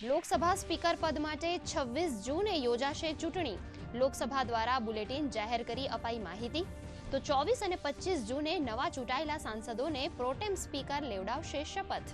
Lok Sabha speaker પદ માટે છવ્વીસ જૂને યોજાશે ચૂંટણી. લોકસભા દ્વારા બુલેટિન જાહેર કરી અપાઈ માહિતી. તો ચોવીસ અને પચીસ જૂને નવા ચૂંટાયેલા સાંસદોને પ્રોટેમ સ્પીકર લેવડાવશે શપથ.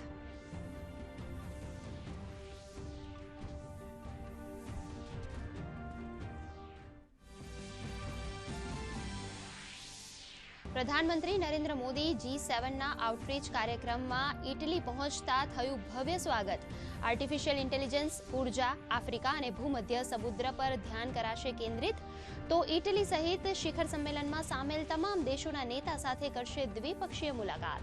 પ્રધાનમંત્રી નરેન્દ્ર મોદી જી સેવનના આઉટરીચ કાર્યક્રમમાં ઇટલી પહોંચતા થયું ભવ્ય સ્વાગત. આર્ટિફિશિયલ ઇન્ટેલિજન્સ ઊર્જા, આફ્રિકા અને ભૂમધ્ય સમુદ્ર પર ધ્યાન કરાશે કેન્દ્રિત. તો ઇટલી સહિત શિખર સંમેલનમાં સામેલ તમામ દેશોના નેતા સાથે કરશે દ્વિપક્ષીય મુલાકાત.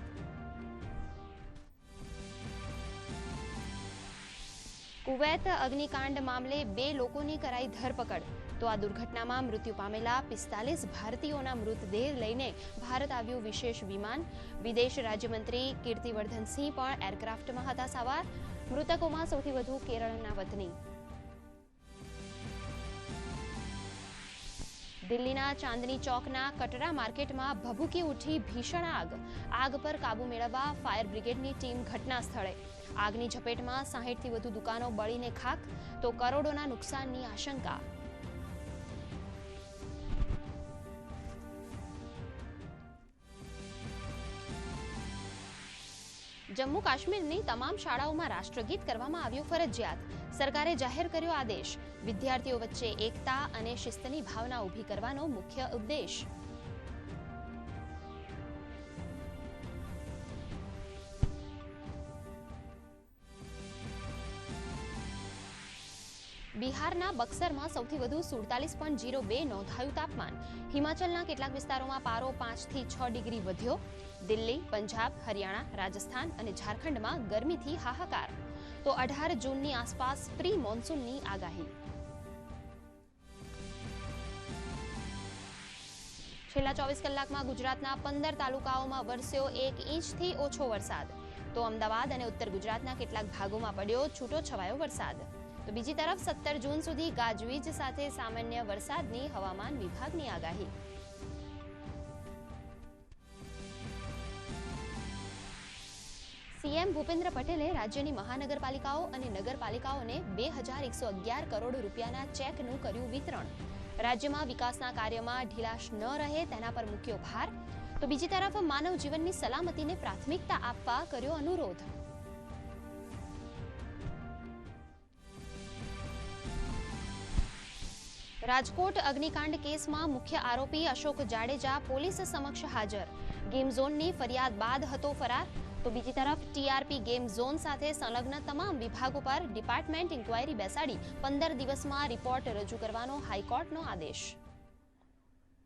કુવૈત અગ્નિકાંડ મામલે બે લોકોની કરાઈ ધરપકડ. તો આ દુર્ઘટનામાં મૃત્યુ પામેલા પિસ્તાલીસ ભારતીયોના મૃતદેહ લઈને ભારત આવ્યું વિશેષ વિમાન. વિદેશ રાજ્યમંત્રી કીર્તિવર્ધનસિંહ પણ એરક્રાફ્ટમાં હતા સવાર. મૃતકોમાં સૌથી વધુ કેરળના વતની. દિલ્હીના ચાંદની ચોકના કટરા માર્કેટમાં ભભૂકી ઉઠી ભીષણ આગ. આગ પર કાબુ મેળવવા ફાયર બ્રિગેડની ટીમ ઘટના સ્થળે. આગની ઝપેટમાં સાહીઠથી વધુ દુકાનો બળીને ખાક તો કરોડોના નુકસાનની આશંકા. જમ્મુ કાશ્મીરની તમામ શાળાઓમાં રાષ્ટ્રગીત કરવામાં આવ્યું ફરજિયાત. સરકારે જાહેર કર્યો આદેશ. વિદ્યાર્થીઓ વચ્ચે એકતા અને શિસ્તની ભાવના ઊભી કરવાનો મુખ્ય ઉદ્દેશ. બિહારના બક્સરમાં સૌથી વધુ સુડતાલીસ પોઈન્ટ જીરો બે નોંધાયું તાપમાન. હિમાચલના કેટલાક વિસ્તારોમાં પારો પાંચથી છ ડિગ્રી વધ્યો. દિલ્હી, પંજાબ, હરિયાણા, રાજસ્થાન અને ઝારખંડમાં ગરમીથી હાહાકાર. તો અઢાર જૂનની આસપાસ પ્રી મોન્સૂનની આગાહી. છેલ્લા ચોવીસ કલાકમાં ગુજરાતના પંદર તાલુકાઓમાં વરસ્યો એક ઇંચથી ઓછો વરસાદ. તો અમદાવાદ અને ઉત્તર ગુજરાતના કેટલાક ભાગોમાં પડ્યો છૂટો છવાયો વરસાદ. તો બીજી તરફ સત્તર જૂન સુધી ગાજવીજ સાથે સામાન્ય વરસાદની હવામાન વિભાગની આગાહી. સીએમ ભૂપેન્દ્ર પટેલે રાજ્યની મહાનગરપાલિકાઓ અને નગરપાલિકાઓને બે હજાર એકસો અગિયાર કરોડ રૂપિયાના ચેકનું કર્યું વિતરણ. રાજ્યમાં વિકાસના કાર્યમાં ઢીલાશ ન રહે તેના પર મૂક્યો ભાર. તો બીજી તરફ માનવ જીવનની સલામતીને પ્રાથમિકતા આપવા કર્યો અનુરોધ. રાજકોટ અગ્નિકાંડ કેસમાં મુખ્ય આરોપી અશોક જાડેજા પોલીસ સમક્ષ હાજર. ગેમ ઝોનની ફરિયાદ બાદ હતો ફરાર. તો બીજી તરફ ટીઆરપી ગેમ ઝોન સાથે સંલગ્ન તમામ વિભાગો પર ડિપાર્ટમેન્ટ ઇન્કવાયરી બેસાડી પંદર દિવસમાં રિપોર્ટ રજૂ કરવાનો હાઈકોર્ટનો આદેશ.